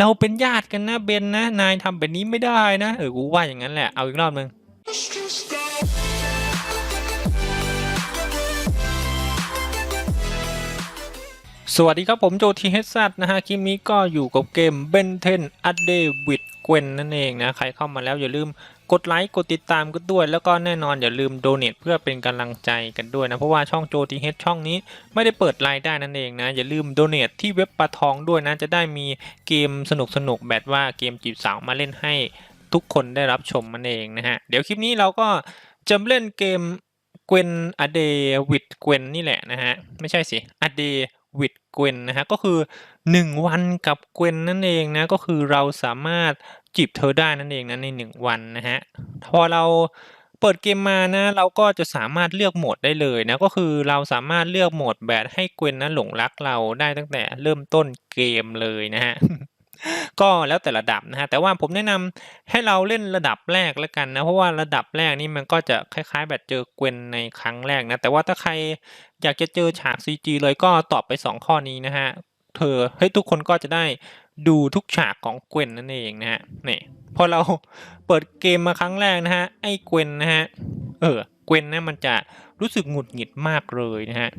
เราเป็นญาติกันนะเบนนะ นายทำแบบนี้ไม่ได้นะ เออกูว่าอย่างนั้นแหละ เอาอีกรอบหนึ่งสวัสดีครับผมโจทีเฮซัตนะฮะ คลิปนี้ก็อยู่กับเกม Ben 10 a d e w i t g w e n นั่นเองนะใครเข้ามาแล้วอย่าลืมกดไลค์กดติดตามกันด้วย แล้วก็แน่นอนอย่าลืมโดเน a เพื่อเป็นกำลังใจกันด้วยนะ เพราะว่าช่องโจทีเฮดช่องนี้ไม่ได้เปิดรายได้นั่นเองนะ อย่าลืมโดเน a ที่เว็บปลาทองด้วยนะ จะได้มีเกมสนุกๆแบบว่าเกมจีบสาวมาเล่นให้ทุกคนได้รับชมมันเองนะฮะ เดี๋ยวคลิปนี้เราก็จะเล่นเกมเกวนอเดวิดเกวนนี่แหละนะฮะ ไม่ใช่สิอเดวิดเกวนนะฮะ ก็คือ 1 วันกับเกวนนั่นเองนะ ก็คือเราสามารถ จีบเธอได้นั่นเองนะใน 1 วันนะฮะพอเราเปิดเกมมานะเราก็จะสามารถเลือกโหมดได้เลยนะก็คือเราสามารถเลือกโหมดแบบให้เกวนนั้นหลงรักเราได้ตั้งแต่เริ่มต้นเกมเลยนะฮะก็แล้วแต่ระดับนะฮะแต่ว่าผมแนะนำให้เราเล่นระดับแรกแล้วกันนะเพราะว่าระดับแรกนี่มันก็จะคล้ายๆ แบบเจอเกวนในครั้งแรกนะแต่ว่าถ้าใครอยากจะเจอฉาก CG เลยก็ตอบไป 2 ข้อนี้นะฮะเธอให้ทุกคนก็จะได้ ดูทุกฉากของเกวนนั่นเองนะฮะนี่พอเราเปิดเกมมาครั้งแรกนะฮะไอ้เกวนนะฮะเออเกวนนะมันจะรู้สึกหงุดหงิดมากเลยนะฮะ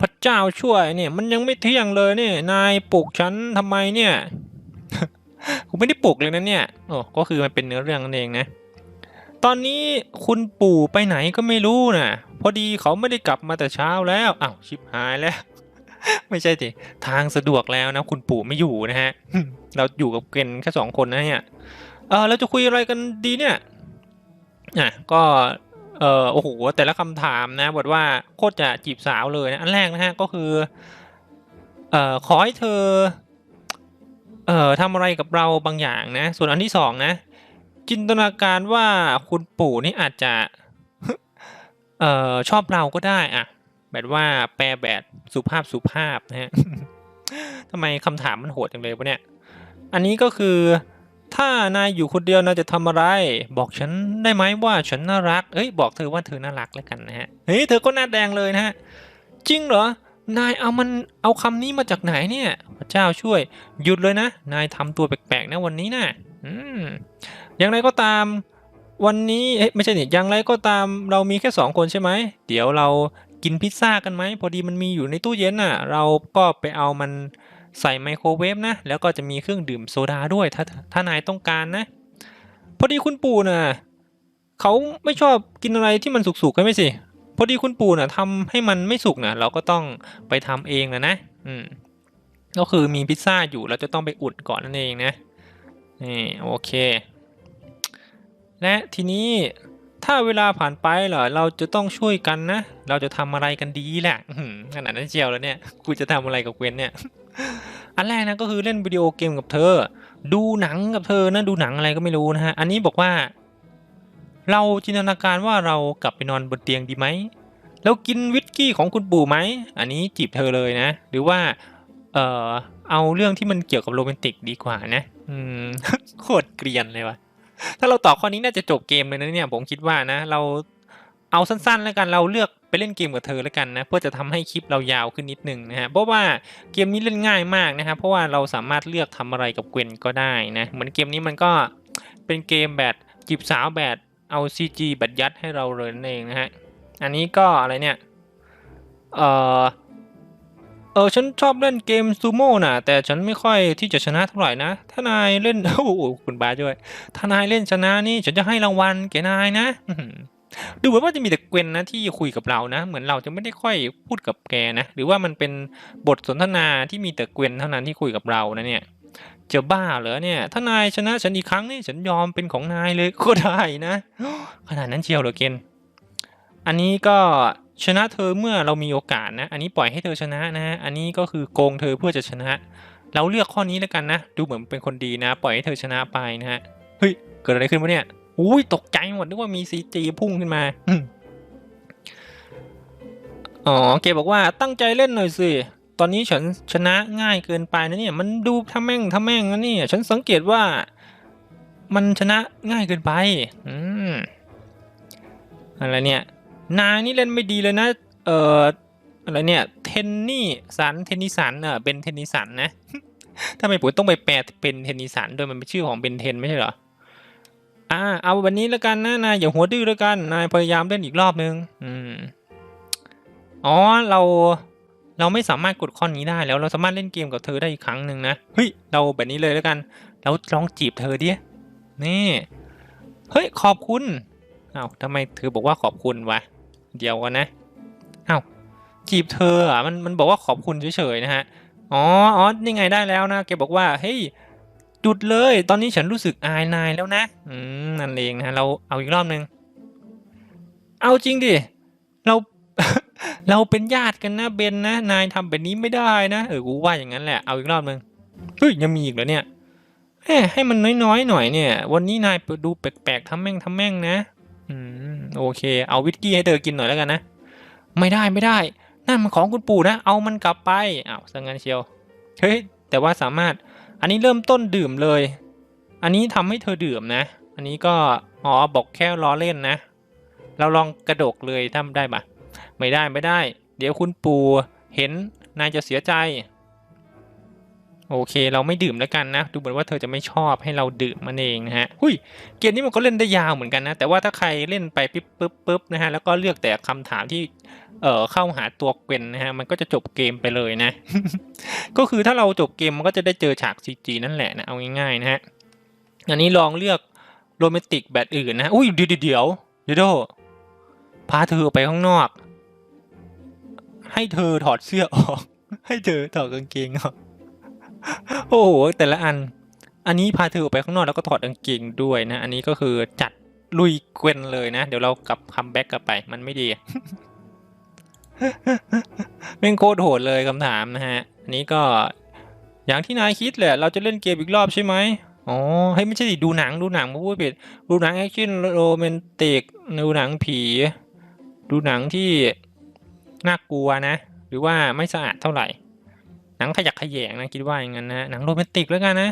พระเจ้าช่วยเนี่ยมันยังไม่เที่ยงเลยเนี่ยนายปลุกฉันทำไมเนี่ยกูไม่ได้ปลุกเลยนะเนี่ยโอ้ก็คือมันเป็นเนื้อเรื่องนั่นเองนะตอนนี้คุณปู่ไปไหนก็ไม่รู้นะพอดีเขาไม่ได้กลับมาแต่เช้าแล้วอ้าวชิบหายแล้ว ไม่ใช่สิทางสะดวกแล้วนะ คุณปู่ไม่อยู่นะฮะ เราอยู่กับเกนแค่สองคนนะเนี่ยเออเราจะคุยอะไรกันดีเนี่ยอะก็เออโอ้โหแต่ละคำถามนะบอกว่าโคตรจะจีบสาวเลยนะอันแรกนะฮะก็คือเอ่อขอให้เธอเอ่อทำอะไรกับเราบางอย่างนะ ส่วนอันที่สองนะ จินตนาการว่าคุณปู่นี่อาจจะเอ่อชอบเราก็ได้อะ แบบว่าแปลแบบสุภาพสุภาพนะฮะทำไมคำถามมันโหดจังเลยวะเนี่ย อันนี้ก็คือ ถ้านายอยู่คนเดียวนายจะทำอะไร บอกฉันได้ไหมว่าฉันน่ารัก เอ้ยบอกเธอว่าเธอน่ารักแล้วกันนะฮะ เฮ้ยเธอก็หน้าแดงเลยนะฮะ จริงเหรอ นายเอามันเอาคำนี้มาจากไหนเนี่ย พระเจ้าช่วย หยุดเลยนะ นายทำตัวแปลกๆนะวันนี้นะอืมอย่างไรก็ตามวันนี้เอ๊ะไม่ใช่เนี่ยอย่างไรก็ตามเรามีแค่สองคนใช่ไหม เดี๋ยวเรา กินพิซซ่ากันไหมพอดีมันมีอยู่ในตู้เย็นน่ะ เราก็ไปเอามันใส่ไมโครเวฟนะ แล้วก็จะมีเครื่องดื่มโซดาด้วยถ้าถ้านายต้องการนะ พอดีคุณปู่น่ะเขาไม่ชอบกินอะไรที่มันสุกๆใช่ไหมสิ พอดีคุณปู่น่ะทำให้มันไม่สุกนะเราก็ต้องไปทำเองนะนะ อืมก็คือมีพิซซ่าอยู่เราจะต้องไปอุ่นก่อนนั่นเองนะนี่โอเค และทีนี้ ถ้าเวลาผ่านไปเหรอเราจะต้องช่วยกันนะ เราจะทำอะไรกันดีแหละขนาดนั้นเชียวแล้วเนี่ยกูจะทำอะไรกับเกวนเนี่ย อันแรกนะก็คือเล่นวิดีโอเกมกับเธอ ดูหนังกับเธอนะดูหนังอะไรก็ไม่รู้นะฮะ อันนี้บอกว่า เราจินตนาการว่าเรากลับไปนอนบนเตียงดีไหมแล้วกินวิสกี้ของคุณปู่ไหม อันนี้จีบเธอเลยนะ หรือว่า เออเอาเรื่องที่มันเกี่ยวกับโรแมนติกดีกว่านะ อืมโคตรเกรียนเลยวะ ถ้าเราตอบข้อนี้น่าจะจบเกมเลยนะเนี่ยผมคิดว่านะ เราเอาสั้นๆ แล้วกันเราเลือกไปเล่นเกมกับเธอแล้วกันนะเพื่อจะทำให้คลิปเรายาวขึ้นนิดนึงนะฮะเพราะว่าเกมนี้เล่นง่ายมากนะครับเพราะว่าเราสามารถเลือกทำอะไรกับเกวนก็ได้นะเหมือนเกมนี้มันก็เป็นเกมแบบจีบสาวแบบเอา CG แบบยัดให้เราเลยนั่นเองนะฮะอันนี้ก็อะไรเนี่ยเอ่อ เออฉันชอบเล่นเกมซูโม่น่ะ แต่ฉันไม่ค่อยที่จะชนะเท่าไหร่นะ ถ้านายเล่นโอ้โหคุณบาด้วย ถ้านายเล่นชนะนี่ฉันจะให้รางวัลแกนายนะดูเหมือนว่าจะมีแต่เกวนนะที่คุยกับเรานะ เหมือนเราจะไม่ได้ค่อยพูดกับแกนะหรือว่ามันเป็นบทสนทนาที่มีแต่เกวนเท่านั้นที่คุยกับเรานะเนี่ยจะบ้าเหรอเนี่ย ถ้านายชนะฉันอีกครั้งนี่ฉันยอมเป็นของนายเลยก็ได้นะ ขนาดนั้นเชียวเหรอเกนอันนี้ก็ ชนะเธอเมื่อเรามีโอกาสนะ อันนี้ปล่อยให้เธอชนะนะ อันนี้ก็คือโกงเธอเพื่อจะชนะ เราเลือกข้อนี้แล้วกันนะ ดูเหมือนเป็นคนดีนะ ปล่อยให้เธอชนะไปนะฮะ เฮ้ย เกิดอะไรขึ้นวะเนี่ย อุ้ยตกใจหมดนึกว่ามีซีจีพุ่งขึ้นมา อ๋อเกบอกว่าตั้งใจเล่นหน่อยสิ ตอนนี้ฉันชนะง่ายเกินไปนะเนี่ย มันดูทำแม่งทำแม่งนะเนี่ย ฉันสังเกตว่า มันชนะง่ายเกินไป อืม อะไรเนี่ย นายนี่เล่นไม่ดีเลยนะ เอ่ออะไรเนี่ยเทนนี่สันเทนนิสันเออเป็นเทนนิสันนะทำไมผมต้องไปแปลเป็นเทนนิสันโดยมันเป็นชื่อของเบนเทนไม่ใช่เหรออ่าเอาวันนี้แล้วกันนะนายอย่าหัวดื้อแล้วกันนายพยายามเล่นอีกรอบนึงอืมอ๋อเราเราไม่สามารถกดข้อนี้ได้แล้วเราสามารถเล่นเกมกับเธอได้อีกครั้งหนึ่งนะเฮ้ยเราแบบนี้เลยแล้วกัน เราลองจีบเธอดินี่เฮ้ยขอบคุณ อ้าวทำไมเธอบอกว่าขอบคุณวะ เดี๋ยวกันนะอ้าวจีบเธออะมันมันบอกว่าขอบคุณเฉยๆนะฮะ อ๋ออ๋อนี่ไงได้แล้วนะแกบอกว่าเฮ้ยหยุดเลย ตอนนี้ฉันรู้สึกอายนายแล้วนะ อืมนั่นเองนะเราเอาอีกรอบหนึ่งเอาจริงดิ เรา เราเป็นญาติกันนะเบนนะ นายทำแบบนี้ไม่ได้นะ เออ กูว่าอย่างนั้นแหละ เอาอีกรอบหนึ่งเฮ้ย ยังมีอีกเหรอเนี่ยแหมให้มันน้อยๆหน่อยเนี่ย วันนี้นายดูแปลกๆทำแม่งทำแม่งนะ อืมโอเค เอาวิสกี้ให้เธอกินหน่อยแล้วกันนะ ไม่ได้ไม่ได้ นั่นมันของคุณปู่นะ เอามันกลับไปอ้าวสังงั้นเชียว เฮ้ย แต่ว่าสามารถ อันนี้เริ่มต้นดื่มเลย อันนี้ทำให้เธอดื่มนะ อันนี้ก็ อ๋อ บอกแค่ล้อเล่นนะ เราลองกระดกเลยทำได้ปะไม่ได้ไม่ได้ เดี๋ยวคุณปู่เห็นนายจะเสียใจ โอเค เราไม่ดื่มแล้วกันนะ ดูเหมือนว่าเธอจะไม่ชอบให้เราดื่มมันเองนะฮะหุยเกมนี้มันก็เล่นได้ยาวเหมือนกันนะ แต่ว่าถ้าใครเล่นไปปิ๊บปึ๊บปึ๊บนะฮะแล้วก็เลือกแต่คำถามที่เอ่อเข้าหาตัวเกวนนะฮะมันก็จะจบเกมไปเลยนะ ก็คือถ้าเราจบเกมมันก็จะได้เจอฉาก CG นั่นแหละนะเอาง่ายๆนะฮะอันนี้ลองเลือกโรแมนติกแบบอื่นนะอุ้ยเดี๋ยวเดี๋ยวเดี๋ยวเดี๋ยวพาเธอไปข้างนอก ให้เธอถอดเสื้อออก ให้เธอถอดกางเกงออก โอ้โหแต่ละอัน อันนี้พาเธอออกไปข้างนอกแล้วก็ถอดกางเกงด้วยนะ อันนี้ก็คือจัดลุยเกวนเลยนะ เดี๋ยวเรากลับคัมแบ็กกลับไปมันไม่ดีเป็นโคตรโหดเลยคำถามนะฮะ อันนี้ก็อย่างที่นายคิดแหละ เราจะเล่นเกมอีกรอบใช่ไหมอ๋อเฮ้ไม่ใช่ดิดูหนังดูหนังมาพูดผิดดูหนังแอคชั่นโรแมนติกดูหนังผี ดูหนังที่น่ากลัวนะ หรือว่าไม่สะอาดเท่าไหร่ นังขยักขยแยงนะคิดว่าอย่างนั้นนะหนังโรแมนติกแล้วกันนะ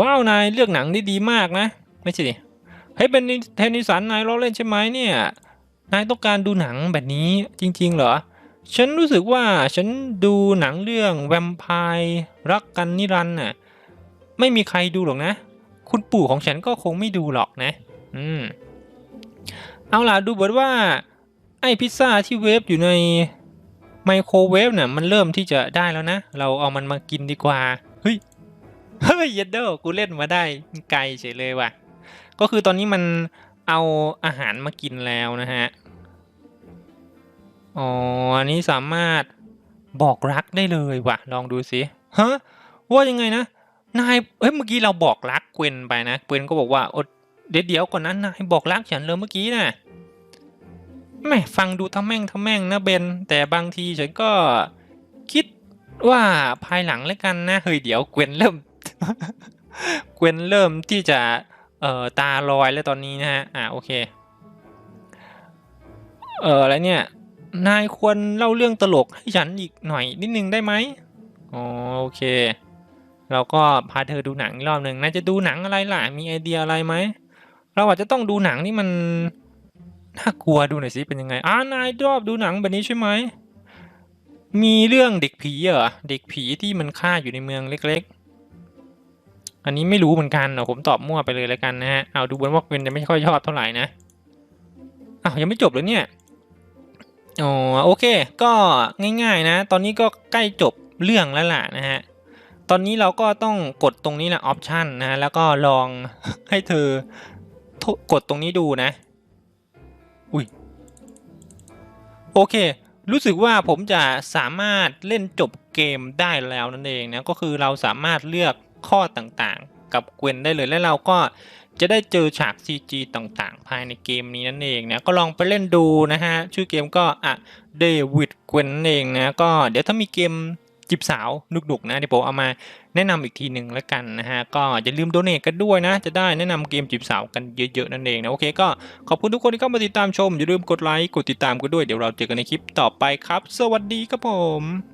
ว้าวนายเลือกหนังได้ดีมากนะ ไม่ใช่ดิเฮ้ยเป็นเทนนิสันนายล้อเล่นใช่ไหมเนี่ยนายต้องการดูหนังแบบนี้จริง ๆ เหรอ ฉันรู้สึกว่าฉันดูหนังเรื่องแวมไพร์รักกันนิรันด์น่ะไม่มีใครดูหรอกนะ คุณปู่ของฉันก็คงไม่ดูหรอกนะ อืม เอาล่ะดูเหมือนว่า ไอ้พิซซ่าที่เวฟอยู่ใน ไมโครเวฟเนี่ยมันเริ่มที่จะได้แล้วนะ เราเอามันมากินดีกว่า เฮ้ย เฮ้ยเยดเดอร์กูเล่นมาได้ไกลเฉยเลยว่ะ ก็คือตอนนี้มันเอาอาหารมากินแล้วนะฮะ อ๋อ อันนี้สามารถบอกรักได้เลยว่ะ ลองดูสิ ฮะ ว่ายังไงนะ นาย เอ้ย เมื่อกี้เราบอกรักเกวนไปนะ เกวนก็บอกว่าอดเดี๋ยวเดี๋ยวก่อนนั้นายบอกรักฉันเลยเมื่อกี้น่ะ แม่ฟังดูทำแม่งทำแม่งนะเบน แต่บางทีฉันก็คิดว่าภายหลังแล้วกันนะเฮ้ยเดี๋ยวเกวนเริ่ม เกวนเริ่มที่จะเอ่อตาลอยแล้วตอนนี้นะฮะอ่าโอเคเอออะไรเนี่ยนายควรเล่าเรื่องตลกให้ฉันอีกหน่อยนิดนึงได้ไหมอ๋อโอเค เราก็พาเธอดูหนังรอบหนึ่งนายจะดูหนังอะไรล่ะมีไอเดียอะไรไหมเราอาจจะต้องดูหนังที่มัน น่ากลัวดูหน่อยสิเป็นยังไงอ่านายชอบดูหนังแบบนี้ใช่ไหมมีเรื่องเด็กผีเหรอเด็กผีที่มันฆ่าอยู่ในเมืองเล็ก ๆ อันนี้ไม่รู้เหมือนกันเนาะผมตอบมั่วไปเลยแล้วกันนะฮะเอาดูเหมือนว่าเป็นจะไม่ค่อยชอบเท่าไหร่นะอ้าวยังไม่จบเลยเนี่ยอ๋อโอเค ก็ง่าย ๆ นะ ตอนนี้ก็ใกล้จบเรื่องแล้วล่ะนะฮะตอนนี้เราก็ต้องกดตรงนี้แหละออปชันนะฮะแล้วก็ลองให้เธอกดตรงนี้ดูนะ อุ้ยโอเค รู้สึกว่าผมจะสามารถเล่นจบเกมได้แล้วนั่นเองนะ ก็คือเราสามารถเลือกข้อต่างๆ กับเกวนได้เลยและเราก็จะได้เจอฉาก CG ต่างๆ ภายในเกมนี้นั่นเองนะ ก็ลองไปเล่นดูนะฮะ ชื่อเกมก็อะเดวิดเกวนนั่นเองนะ ก็เดี๋ยวถ้ามีเกม จีบสาวนุกดุกนะเดี๋ยวผมเอามาแนะนำอีกทีหนึ่งแล้วกันนะฮะก็อย่าลืมโดเนทกันด้วยนะ จะได้แนะนำเกมจีบสาวกันเยอะๆนั่นเองนะโอเคก็ขอบคุณทุกคนที่เข้ามาติดตามชมอย่าลืมกดไลค์กดติดตามกันด้วยเดี๋ยวเราเจอกันในคลิปต่อไปครับ สวัสดีครับผม